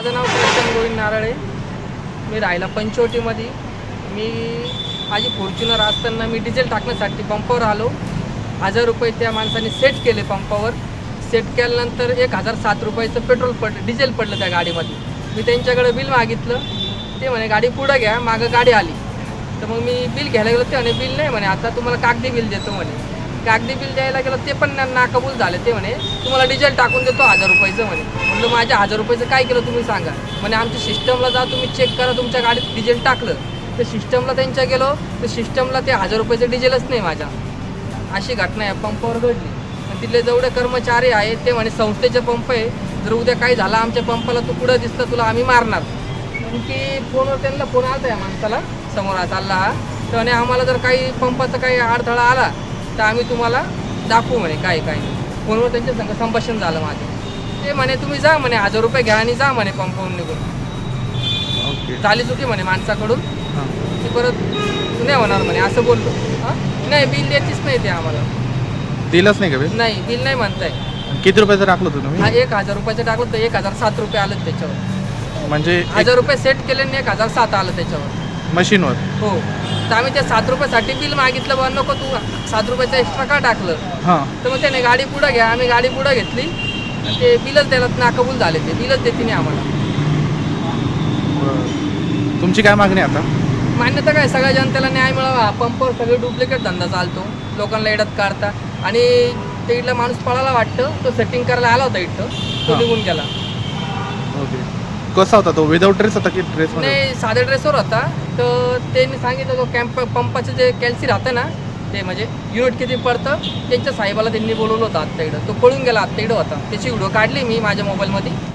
माझं नाव प्रशांत गोविंद नारळे. मी राहिला पंचवटीमध्ये. मी माझी फॉर्च्युनर असताना मी डिझेल टाकण्यासाठी पंपावर आलो. हजार रुपये त्या माणसाने सेट केले पंपावर सेट केल्यानंतर एक हजार सात रुपयाचं पेट्रोल पड डिझेल पडलं त्या गाडीमध्ये. मी त्यांच्याकडे बिल मागितलं. ते म्हणे गाडी पुढं घ्या मागं गाडी आली. तर मग मी बिल घ्यायला गेलो ते म्हणे बिल नाही म्हणे आता तुम्हाला कागदी बिल देतो म्हणे. कागदी बिल द्यायला गेलं ते पण नाकबूल झाले. ते म्हणे तुम्हाला डिझेल टाकून देतो हजार रुपयाचं म्हणे. म्हणलं माझ्या हजार रुपयाचं काय केलं तुम्ही सांगा. म्हणे आमच्या सिस्टमला जा तुम्ही चेक करा तुमच्या गाडीत डिझेल टाकलं. तर सिस्टमला त्यांच्या गेलो तर सिस्टमला ते हजार रुपयाचं डिझेलच नाही माझ्या. अशी घटना आहे पंपावर घडली. आणि तिथले जेवढे कर्मचारी आहेत ते म्हणे संस्थेचे पंप आहे. जर उद्या काही झालं आमच्या पंपाला तू कुठं दिसतं तुला आम्ही मारणार. की फोनवर त्यांना फोन आला या माणसाला समोर चालला. हा तर आम्हाला जर काही पंपाचा काही अडथळा आला तर आम्ही तुम्हाला दाखवू म्हणे काय काय नाही. फोनवर त्यांच्या संग संभाषण झालं माझं. ते म्हणे तुम्ही जा म्हणे हजार रुपये घ्या आणि जा म्हणे पंपावरून निघून. ओके. झाली चुकी म्हणे माणसाकडून. हां. ती परत नाही होणार म्हणे असं बोललो. हा? नाही बिल देतीच नाही ते आम्हाला. दिलंच नाही का बिल? नाही बिल नाही म्हणताय. किती रुपयाचं टाकलं होतं हा तुम्ही एक हजार रुपयाचं टाकलं तर एक हजार सात रुपये आलं त्याच्यावर. म्हणजे हजार रुपये सेट केले आणि एक हजार सात आलं त्याच्यावर. मशीनवर. हो. तर आम्ही त्या सात रुपयासाठी बिल मागितलं बा नको तू सात रुपयाचं एक्स्ट्रा का टाकलं? हां. तर मग त्याने गाडी पुढं घ्या आम्ही गाडी पुढं घेतली. आणि ते बिलच त्याला नाकबूल झाले ते बिलच देते नाही आम्हाला. तुमची काय मागणी आहे आता? मान्यता काय सगळ्या जनतेला न्याय मिळावा. हा पंपवर सगळे डुप्लिकेट धंदा चालतो. लोकांना एडत काढता. आणि ते इथला माणूस पळायला वाटतं तो सेटिंग करायला आला होता इथं. तो हा. निघून गेला. कसा होता तो? विदाऊट ड्रेस होता की ड्रेस नाही साध्या ड्रेसवर होता. तर त्यांनी सांगितलं तो कॅम्प पंपाचं जे कॅल्सी राहतं ना ते म्हणजे युनिट किती पडतं त्यांच्या साहेबाला त्यांनी बोलवलं होतं आत्ता इकडं. तो पळून गेला आत्ता इकडं होता. त्याची व्हिडिओ काढली मी माझ्या मोबाईलमध्ये